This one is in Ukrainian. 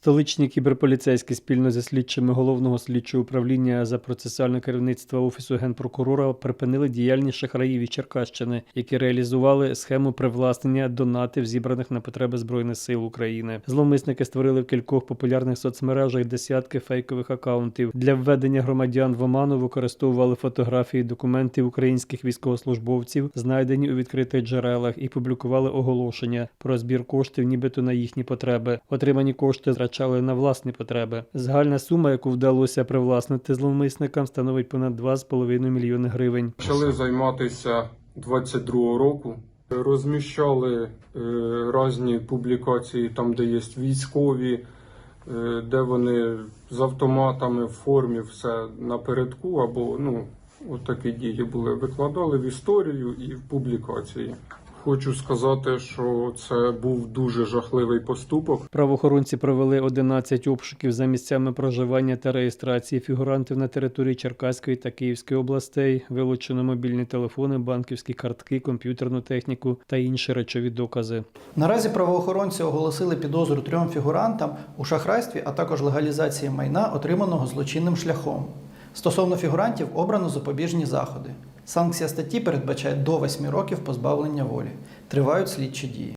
Столичні кіберполіцейські спільно зі слідчими головного слідчого управління за процесуальне керівництво офісу генпрокурора припинили діяльність шахраїв із Черкащини, які реалізували схему привласнення донатів, зібраних на потреби збройних сил України. Зловмисники створили в кількох популярних соцмережах десятки фейкових акаунтів для введення громадян в оману. Використовували фотографії документів українських військовослужбовців, знайдені у відкритих джерелах, і публікували оголошення про збір коштів, нібито на їхні потреби. Отримані кошти зрачали на власні потреби. Загальна сума, яку вдалося привласнити зловмисникам, становить понад 2,5 мільйони гривень. Почали займатися 22-го року. Розміщали е, різні публікації там, де є військові, е, де вони з автоматами в формі все напередку, або ну, от такі дії були. Викладали в історію і в публікації. Хочу сказати, що це був дуже жахливий поступок. Правоохоронці провели 11 обшуків за місцями проживання та реєстрації фігурантів на території Черкаської та Київської областей. Вилучено мобільні телефони, банківські картки, комп'ютерну техніку та інші речові докази. Наразі правоохоронці оголосили підозру трьом фігурантам у шахрайстві, а також легалізації майна, отриманого злочинним шляхом. Стосовно фігурантів обрано запобіжні заходи. Санкція статті передбачає до 8 років позбавлення волі. Тривають слідчі дії.